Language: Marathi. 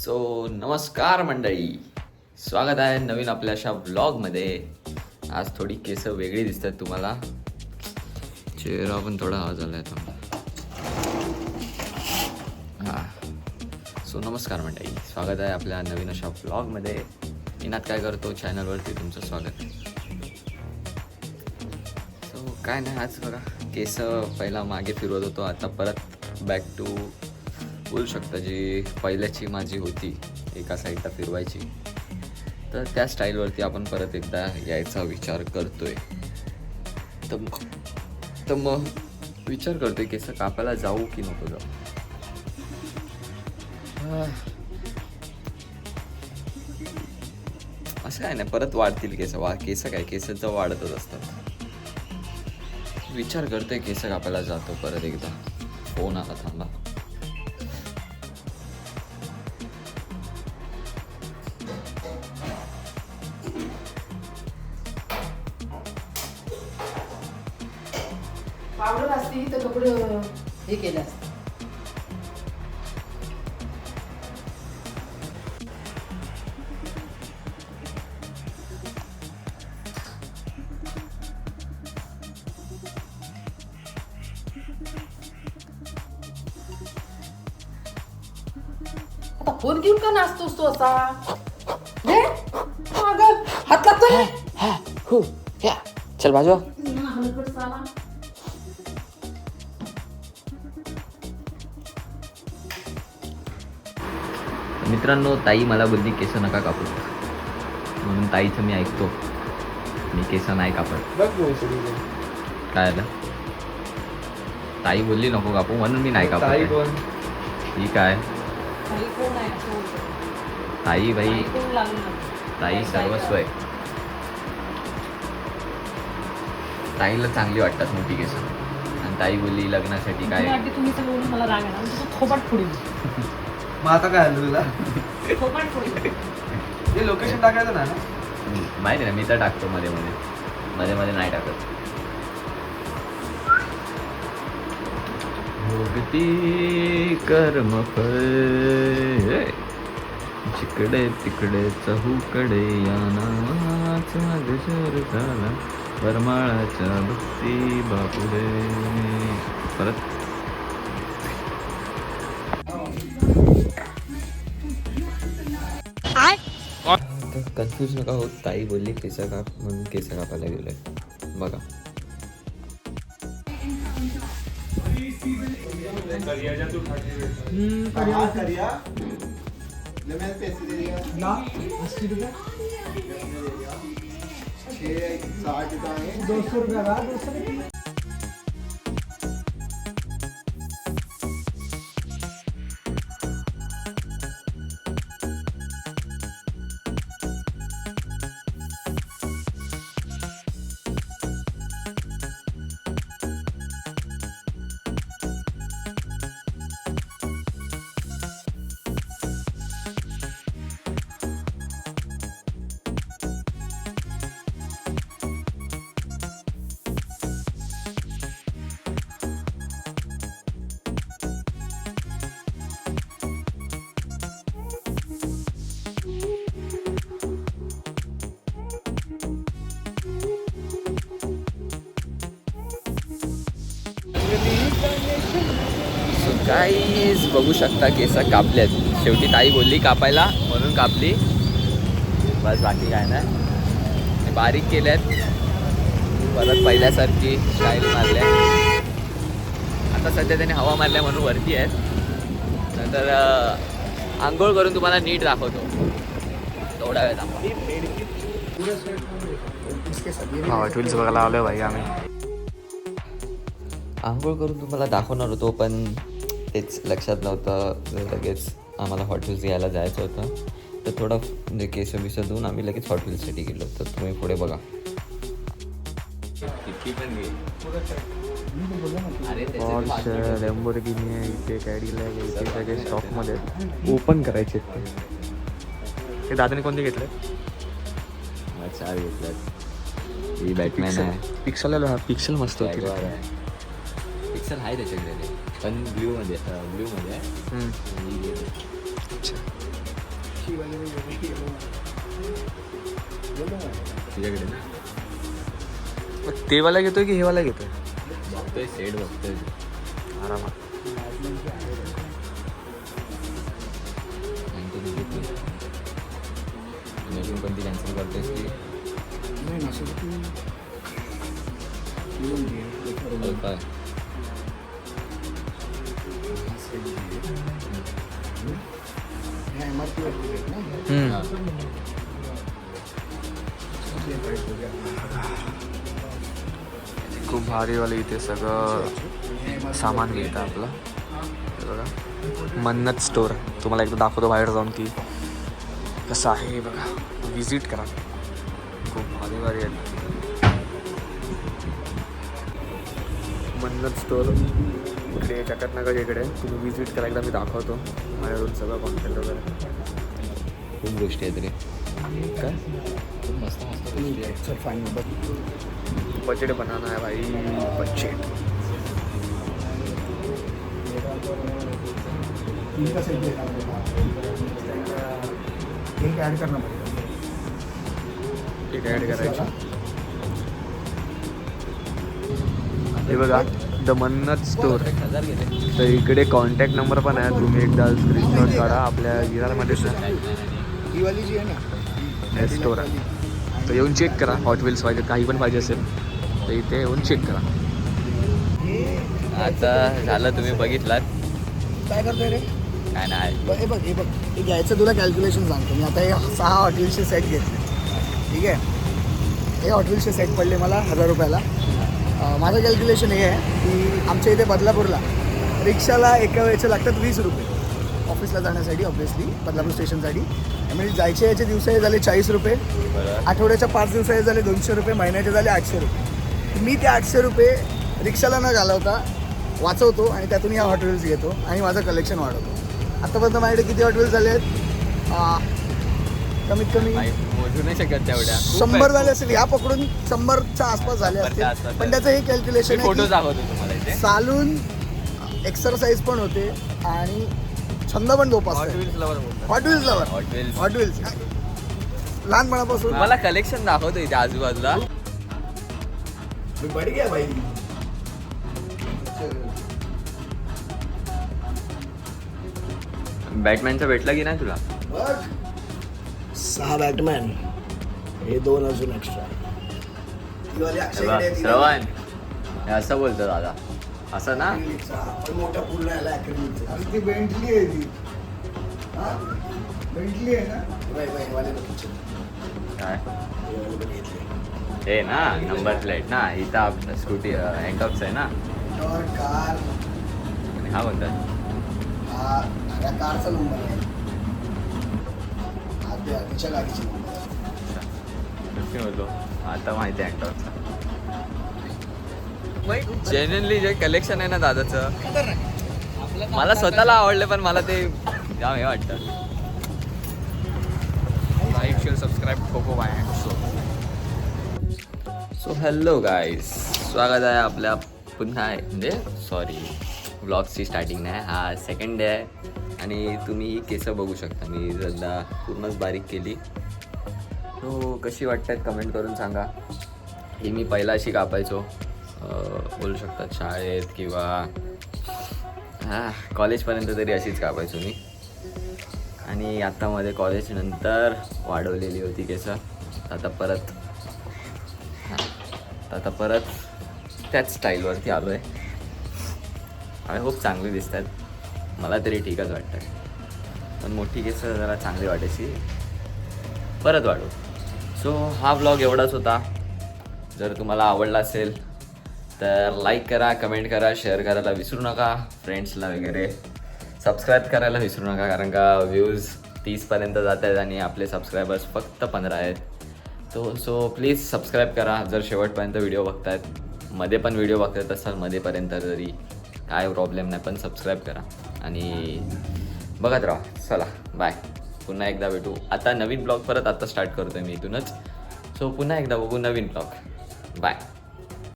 सो नमस्कार मंडळी. स्वागत आहे नवीन आपल्या अशा ब्लॉगमध्ये आज थोडी केसं वेगळी दिसतात तुम्हाला. चेहरा पण थोडा हा झाला आहे हां. सो नमस्कार मंडळी. स्वागत आहे आपल्या नवीन अशा ब्लॉगमध्ये इनात काय करतो? चॅनलवरती तुमचं स्वागत. आहे सो काय नाही आज बघा. केस पहिला मागे फिरवत होतो. आता परत बॅक टू बोलू शकता जी पहिल्याची माझी होती एका साईडला फिरवायची. तर त्या स्टाईलवरती आपण परत एकदा यायचा विचार करतोय. तर मग तर मग विचार करतोय केस कापायला जाऊ की नको जाऊ? असं काय नाही परत वाढतील केस वा केस काय केस तर वाढतच असतात. विचार करतोय केस कापायला जातो परत एकदा. हो फोन आला थांबा. हे केलं असतं. फोन घेऊन का नाचतोस तू असा? हे? पागल हात लागतो रे हो या चल बाजू मित्रांनो ताई मला बोलली केस नका कापू. म्हणून ताईचं मी ऐकतो. मी केस नाही कापत. काय आलं ताई बोलली नको कापू. म्हणून मी नाही कापत. ठीक आहे. ताई बोलतो. ताई सर्वस्व आहे. ताईला चांगली वाटतात मोठी केस. आणि ताई बोलली लग्नासाठी काय तुम्ही मला राग थोपाट फोडील मग आता काय आलं तुला? ते लोकेशन टाकायचं ना. माहिती ना मी तर टाकतो मध्ये मध्ये. मध्ये मध्ये नाही टाकत. भोगती कर्म जिकडे तिकडे चहूकडे या नावाचा गजर झाला परमाळाच्या भक्ती बापुरे. परत कन्फ्यूज़ नका होत ताई बोलली केस काप म्हणून केस कापायला गेलोय बघा सो गाईज बघू शकता केस कापल्यात शेवटी ताई बोलली कापायला म्हणून कापली. बस बाकी काय नाही. बारीक केल्यात परत पहिल्यासारखी स्टाईल मारल्या. आता सध्या त्याने हवा मारल्या म्हणून वरती आहेत. नंतर आंघोळ करून तुम्हाला नीट दाखवतो. थोडा वेळ व्हील्स बघायला आलोय भाई आम्ही. आंघोळ करून तुम्हाला दाखवणार होतो पण तेच लक्षात नव्हतं लगेच आम्हाला हॉट व्हील्स घ्यायला जायचं होतं. तर थोडं म्हणजे केस बिस धुवून आम्ही लगेच हॉट व्हील्ससाठी गेलो. तर तुम्ही पुढे बघा. किती पण पॉर्श लॅम्बोर्गिनी आहे इथे कॅडिलॅक इथे सगळे स्टॉकमध्ये ओपन करायचे आहेत ते. हे दादाने कोणते घेतले? चार घेतल्यात. ही बॅटमॅन आहे. पिक्सल हा पिक्सल मस्त होती. Jaguar आहे पिक्सल आहे त्याच्याकडे ते. पण ब्ल्यू मध्ये ब्ल्यू मध्ये आहे हम्म. आणि अच्छा तुझ्याकडे ना ते वाला घेतोय की हे वाला घेतोय बघतोय सेट बघतोय आरामात आणि तू किती अजून कोणती कॅन्सल करतोयस की हो काय खूप भारीवाले इथे सगळं सामान मिळतं आपलं. बघा. मन्नत स्टोर तुम्हाला एकदा दाखवतो बाहेर जाऊन की कसं आहे बघा. विजिट करा. खूप भारी भारी आहे. मन्नत स्टोर इकडे जगतनगर इकडे. तुम्ही विजिट करा. एकदा मी दाखवतो. बाहेरून सगळं कॉन्टेंट वगैरे. खूप गोष्टी आहेत रे. काय? खूप मस्त मस्त गोष्टी आहेत. बजेट बनाना है भाई बजेट एक ऍड करना पड़ेगा एक ॲड करायचं. हे बघा द मन्नत स्टोर तर इकडे कॉन्टॅक्ट नंबर पण आहे. तुम्ही एकदा स्क्रीनशॉट काढा. आपल्या आहे ही वाली जी है ना स्टोर आहे तर येऊन चेक करा. हॉट व्हील्स पाहिजे काही पण पाहिजे असेल तर इथे येऊन चेक करा. आता झालं तुम्ही बघितलात. काय करतोय रे? काय नाही. बघ हे बघ हे बघ. हे घ्यायचं तुला कॅल्क्युलेशन सांगतो. मी आता हे सहा हॉटेलचे सेट घेतले. ठीक आहे? हे हॉटेलचे सेट पडले मला हजार रुपयाला. माझं कॅल्क्युलेशन हे आहे की आमच्या इथे बदलापूरला रिक्षाला एका वेळेचे लागतात वीस रुपये. ऑफिसला जाण्यासाठी ऑब्विसली बदलापूर स्टेशनसाठी. म्हणजे जायचे याचे दिवस हे झाले चाळीस रुपये. आठवड्याच्या पाच दिवसाचे झाले दोनशे रुपये महिन्याचे झाले आठशे रुपये. मी ते आठशे रुपये रिक्षाला न घालवता वाचवतो आणि त्यातून या हॉटेल्स घेतो आणि माझं कलेक्शन वाढवतो. आतापर्यंत माझ्याकडे किती हॉटेल्स झाले आहेत? कमीत कमी नाही, मोजू नाही शकत तेवढ्या. खूप शंभर. झाले असेल. या पकडून शंभरच्या आसपास झाले असतील. पण. त्याचं हे कॅल्क्युलेशन फोटो दाखवतो तुम्हाला चालून एक्सरसाइज पण होते आणि छंद पण जोपासतो Hot Wheels lover Hot Wheels लहानपणापासून. मला कलेक्शन दाखवतो इथे आजूबाजूला. मी बडी गया भाई बॅटमॅनचं भेटलं की नाही तुला? बघ. सहा बॅटमॅन हे दोन अजून एक्स्ट्रा हे श्रवण. हे असं बोलतो दादा. असं ना? मोठा पूल ती बेंटली आहे ती. हा? बेंटली आहे ना? बाय बाय वाले बघितले काय? हे ना नंबर प्लेट ना इथं आपलं स्कूटी हँडऑफ्स आहे ना. और कार आणि हा कोणता? हा कारचा नंबर आहे. हा त्या तिच्या गाडीचा नंबर आता माहिती आहे जेन्युनली जे कलेक्शन आहे ना दादाचं मला स्वतःला आवडलं पण मला ते जाम हे वाटतं. Like share subscribe cocoa bye. So so hello guys स्वागत आहे आपल्या पुन्हा म्हणजे सॉरी ब्लॉगची स्टार्टिंग नाही हा सेकंड डे आहे आणि तुम्ही ही केसं बघू शकता. मी सध्या पूर्णच बारीक केली. तो कशी वाटतात कमेंट करून सांगा. ही मी पहिला अशी कापायचो. बोलू शकतात शाळेत किंवा हां कॉलेजपर्यंत तरी अशीच कापायचो मी. आणि आत्तामध्ये कॉलेजनंतर वाढवलेली होती केसं आता परत हां आता परत त्याच स्टाईलवरती आलो आहे आय होप चांगली दिसत आहेत मला तरी ठीकच वाटतं पण मोठी केसं जरा चांगली वाटायची. परत वाढू सो हा ब्लॉग एवढाच होता. जर तुम्हाला आवडला असेल तर लाईक करा कमेंट करा शेअर करायला विसरू नका फ्रेंड्सला वगैरे. सबस्क्राईब करायला विसरू नका कारण का व्ह्यूज तीसपर्यंत जात आहेत आणि आपले सबस्क्रायबर्स फक्त पंधरा आहेत. तो सो प्लीज सबस्क्राईब करा जर शेवटपर्यंत व्हिडिओ बघतायत. मध्ये पण व्हिडिओ बघतात असाल मध्येपर्यंत जरी काय प्रॉब्लेम नाही पण सबस्क्राईब करा. आणि बघत राहा. चला बाय पुन्हा एकदा भेटू. आता नवीन ब्लॉग परत आता स्टार्ट करतोय मी इथूनच. सो पुन्हा एकदा बघू नवीन ब्लॉग बाय